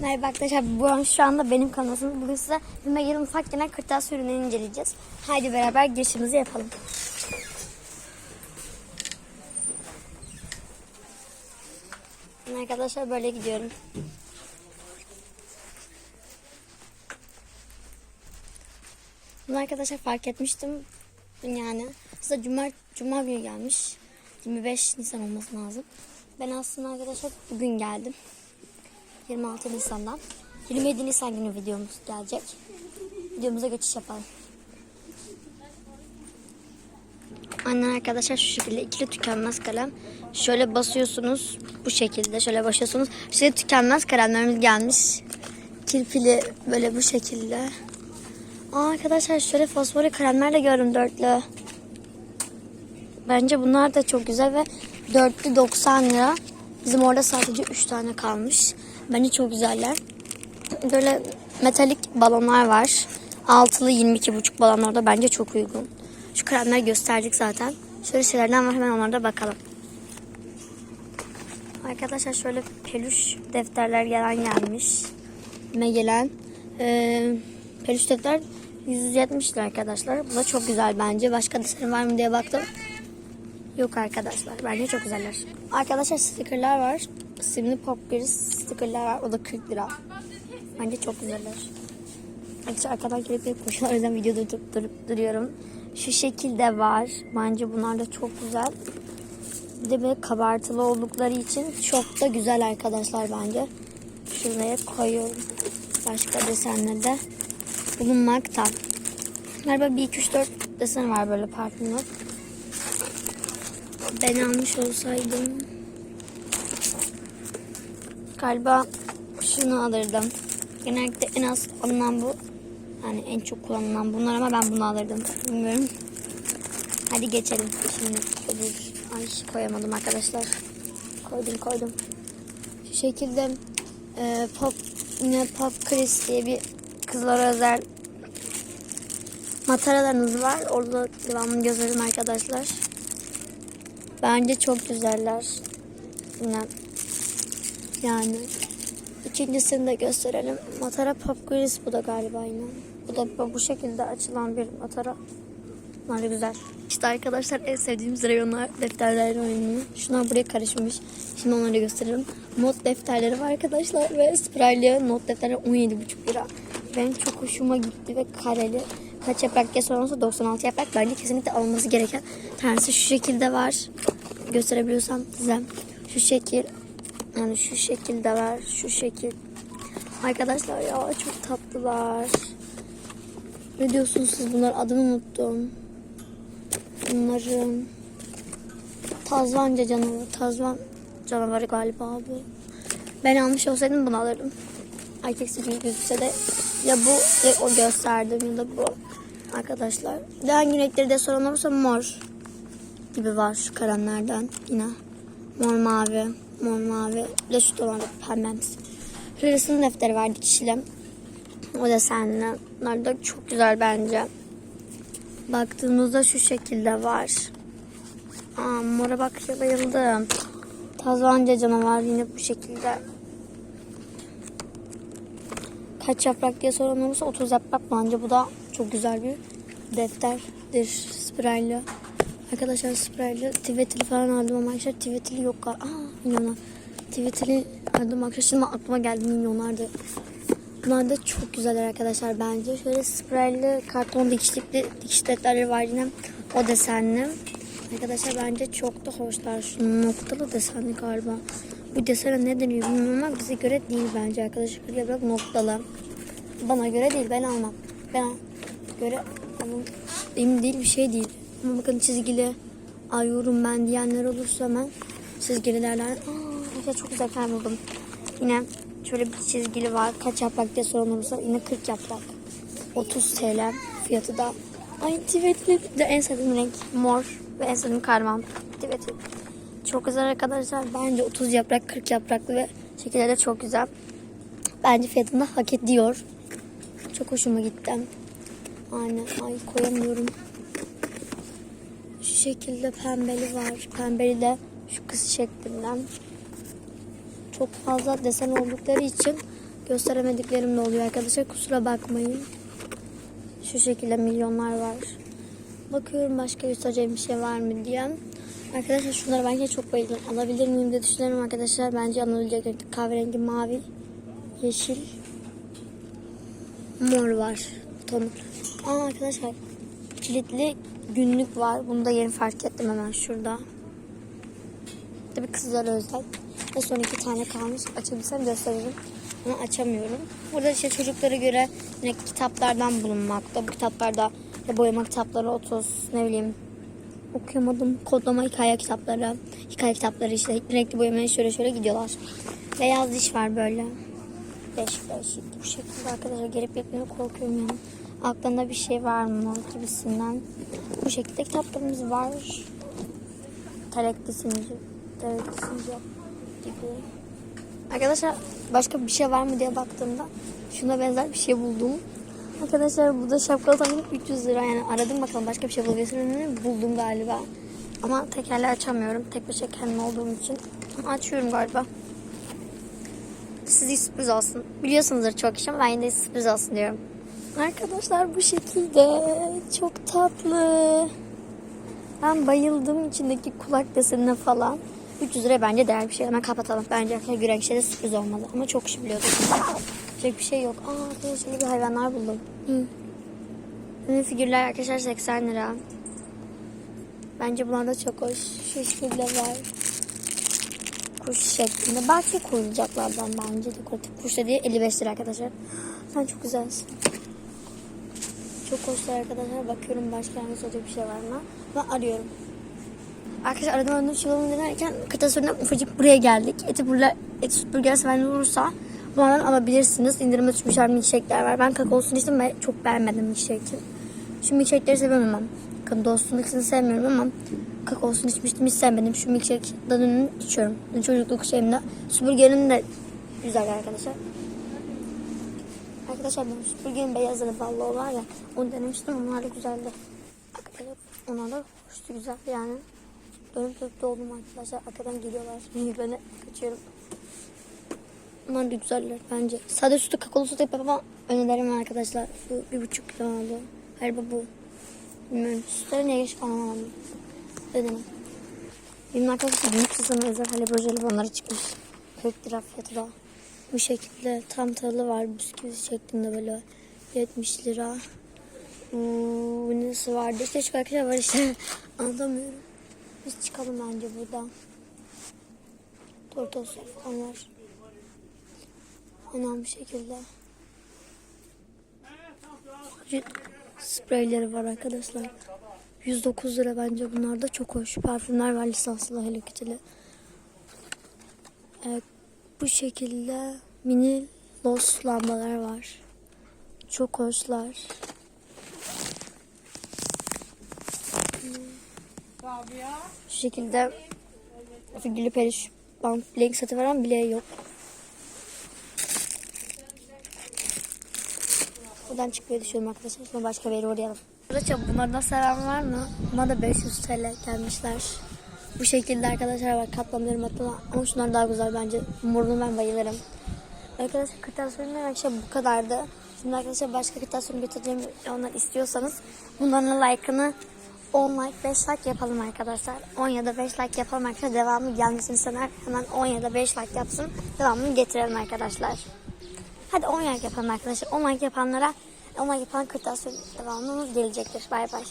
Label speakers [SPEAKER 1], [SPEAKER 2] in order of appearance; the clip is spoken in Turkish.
[SPEAKER 1] Merhaba arkadaşlar. Bu şu anda benim kanalım. Bugün size Hümeyr'in ufak genel kırtasiye ürünlerini inceleyeceğiz. Haydi beraber girişimizi yapalım. Arkadaşlar böyle gidiyorum. Bunu arkadaşlar fark etmiştim. Yani aslında cuma, cuma günü gelmiş. 25 Nisan olması lazım. Ben aslında arkadaşlar bugün geldim. 26 Nisan'dan. 27 Nisan günü videomuz gelecek. Videomuza geçiş yapalım. Aynen arkadaşlar şu şekilde ikili tükenmez kalem. Şöyle basıyorsunuz bu şekilde şöyle basıyorsunuz. İşte tükenmez kalemlerimiz gelmiş. Kirpili böyle bu şekilde. Aa, arkadaşlar şöyle fosforlu kalemler de gördüm dörtlü. Bence bunlar da çok güzel ve dörtlü 90 lira. Bizim orada sadece 3 tane kalmış. Bence çok güzeller. Böyle metalik balonlar var. Altılı 22,5 balon orada bence çok uygun. Şu kalemleri gösterdik zaten. Şöyle şeylerden var hemen onlara da bakalım. Arkadaşlar şöyle peluş defterler gelen gelmiş. Ne gelen? Ee, peluş defter 170 lira arkadaşlar. Bu da çok güzel bence. Başka desen var mı diye baktım. Yok arkadaşlar. Bence çok güzeller. Arkadaşlar stickerlar var. Simli Pop Gris stickerlar var. O da 40 lira. Bence çok güzeller. Arkadaşlar arkadan gelip gelip koşuyorlar. O yüzden videoda durup, durup duruyorum. Şu şekilde var. Bence bunlar da çok güzel. Bir de böyle kabartılı oldukları için çok da güzel arkadaşlar bence. Şuraya koyuyorum. Başka desenleri de bulunmakta. Galiba 1, 2, 3, 4 desen var böyle parfümlü. Ben almış olsaydım galiba şunu alırdım. Genellikle en az alınan bu. Yani en çok kullanılan bunlar ama ben bunu alırdım. Bilmiyorum. Hadi geçelim. Şimdi öbür... Ay koyamadım arkadaşlar. Koydum koydum. Şu şekilde e, pop yine pop Chris diye bir kızlara özel mataralarınız var. Orada devamını gösterelim arkadaşlar. Bence çok güzeller. Yani ikincisini de gösterelim. Matara Pop Gris bu da galiba yine. Bu da bu şekilde açılan bir matara. Bunlar güzel. İşte arkadaşlar en sevdiğimiz reyonlar defterlerin oyunu. Şunlar buraya karışmış. Şimdi onları da gösteririm. Not defterleri var arkadaşlar ve spraylı not defterleri 17,5 lira. Benim çok hoşuma gitti ve kareli. Kaç yaprak diye sorarsa 96 yaprak. Bence kesinlikle alınması gereken. Tanesi şu şekilde var. Gösterebiliyorsam size. Şu şekil. Yani şu şekilde var. Şu şekil. Arkadaşlar ya çok tatlılar. Ne diyorsunuz siz bunlar? Adını unuttum. Bunların Tazvanca canavarı. Tazvan canavarı galiba bu. Ben almış olsaydım bunu alırdım. Erkeksi büyük gözükse de ya bu ya o gösterdim ya da bu. Arkadaşlar. Bir de hangi renkleri de soran olursa mor gibi var şu kalemlerden yine. Mor mavi. Mor mavi. Bir de şu dolar pembemsi. Şurasının defteri var dikişli. O desenli. Bunlar da çok güzel bence. Baktığımızda şu şekilde var. Aa, mora bak ya bayıldım. Tazvanca canavar yine bu şekilde. Kaç yaprak diye soran olursa 30 yaprak bence bu da çok güzel bir defterdir. Spraylı. Arkadaşlar spraylı Twitter'ı falan aldım ama arkadaşlar Twitter'ı yok. Aa milyonlar. Twitter'ı aldım arkadaşlar. Aklıma geldi milyonlardı. Bunlar da çok güzeller arkadaşlar bence. Şöyle spraylı karton dikişlikli dikiş defterleri var yine. O desenli. Arkadaşlar bence çok da hoşlar. Şu noktalı desenli galiba. Bu desene ne deniyor bilmiyorum ama bize göre değil bence arkadaşlar. Bak noktalı. Bana göre değil ben almam. Ben göre almam. Emin değil bir şey değil. Ama bakın çizgili ayıyorum ben diyenler olursa hemen çizgili derler. Aa, çok güzel kalem. Yine şöyle bir çizgili var. Kaç yaprak diye sorun olursa yine 40 yaprak. 30 TL fiyatı da. Ay Tibetli de en sevdiğim renk mor ve en sevdiğim karman. Tibetli. Çok güzel arkadaşlar. Bence 30 yaprak 40 yapraklı ve şekilleri çok güzel. Bence fiyatını hak ediyor. Çok hoşuma gitti. Aynen. Ay koyamıyorum. Şu şekilde pembeli var. Pembeli de şu kız şeklinden. Çok fazla desen oldukları için gösteremediklerim de oluyor arkadaşlar. Kusura bakmayın. Şu şekilde milyonlar var. Bakıyorum başka göstereceğim bir şey var mı diye. Arkadaşlar şunlara bence çok bayıldım. Alabilir miyim diye düşünüyorum arkadaşlar. Bence alınabilecek renkte kahverengi, mavi, yeşil, mor var. Ton. Aa arkadaşlar kilitli günlük var. Bunu da yeni fark ettim hemen şurada. Tabii kızlara özel. Ve son iki tane kalmış. Açabilsem gösteririm. Ama açamıyorum. Burada işte çocuklara göre yine kitaplardan bulunmakta. Bu kitaplarda boyama kitapları, 30 ne bileyim okuyamadım. Kodlama hikaye kitapları, hikaye kitapları işte renkli boyamaya şöyle şöyle gidiyorlar. Beyaz diş var böyle. Değişik değişik. Bu şekilde arkadaşlar gelip gitmeye korkuyorum yani. Aklında bir şey var mı gibisinden. Bu şekilde kitaplarımız var. Terekli sinci. Terekli sinci gibi. Arkadaşlar başka bir şey var mı diye baktığımda şuna benzer bir şey buldum. Arkadaşlar bu da şapkalı tahmin 300 lira yani aradım bakalım başka bir şey bulabilirsem mi? buldum galiba. Ama tekerleği açamıyorum. Tek başına kendim olduğum için. Açıyorum galiba. Size sürpriz olsun. Biliyorsunuzdur çok kişi ama ben yine de sürpriz olsun diyorum. Arkadaşlar bu şekilde çok tatlı. Ben bayıldım içindeki kulak desenine falan. 300 lira bence değer bir şey. Hemen kapatalım. Bence kişiye de sürpriz olmalı. Ama çok kişi biliyordu. Yapacak bir şey yok. Aa arkadaşlar şöyle bir hayvanlar buldum. Hı. Bunun figürler arkadaşlar 80 lira. Bence bunlar da çok hoş. Şu şekilde var. Kuş şeklinde. Belki koyulacaklardan bence dekoratif kuş dediği 55 lira arkadaşlar. Sen çok güzelsin. Çok hoşlar arkadaşlar. Bakıyorum başka yanlış olacak bir şey var mı? Ben arıyorum. Arkadaşlar aradım aradım şulamı denerken kıtasöründen ufacık buraya geldik. Eti burger, eti süt burger sevenler olursa bunlardan alabilirsiniz. İndirime düşmüşler milkshake'ler var. Ben kakaosunu içtim ve çok beğenmedim milkshake'i. Şu milkshake'leri seviyorum ama. Bakın dostluğun ikisini sevmiyorum ama kakaosunu içmiştim hiç sevmedim. Şu milkshake tadını içiyorum. Çocukluk şeyimde. Süpürgenin de güzel arkadaşlar. Arkadaşlar ben süpürgenin beyazları ballı var ya onu denemiştim onlar da güzeldi. Arkadaşlar onlar da hoştu güzel yani. Dönüp dönüp doldum arkadaşlar. Arkadan geliyorlar. Ben kaçıyorum. Onlar da güzeller bence. Sade sütü kakaolu yapıp ama öneririm arkadaşlar. Bu bir buçuk kilo oldu. Galiba bu. Bilmiyorum. Sütleri niye geç falan alamadım. Ödemem. Benim arkadaşlar büyük susamı özel halibur jelibonları çıkmış. 40 lira fiyatı da. Bu şekilde tam tahılı var bisküvi şeklinde böyle 70 lira. Hmm, nasıl vardı? İşte şu arkadaşlar var işte. Anlatamıyorum. Biz çıkalım bence buradan. Tortos falan var. Bir şekilde. Spreyleri var arkadaşlar. 109 lira bence bunlar da çok hoş. Parfümler var lisanslı Hello Kitty'li. Evet, bu şekilde mini los lambalar var. Çok hoşlar. Şu şekilde figürlü periş bant bilek satı var ama bileği yok. Buradan çıkmayı düşünüyorum arkadaşlar. Sonra başka bir yere uğrayalım. Arkadaşlar bunlardan seven var mı? Bunlar da 500 TL gelmişler. Bu şekilde arkadaşlar var katlanıyorum hatta ama şunlar daha güzel bence. Morunu ben bayılırım. Arkadaşlar kırtasiyonun arkadaşlar bu kadardı. Şimdi arkadaşlar başka kırtasiyon getireceğim onlar istiyorsanız bunların like'ını 10 like 5 like yapalım arkadaşlar. 10 ya da 5 like yapalım arkadaşlar. Devamı gelmesini isteyenler hemen 10 ya da 5 like yapsın. Devamını getirelim arkadaşlar. Hadi 10 like yapalım arkadaşlar. 10 like yapanlara 10 like yapan kırtasiyon devamımız gelecektir. Bay bay.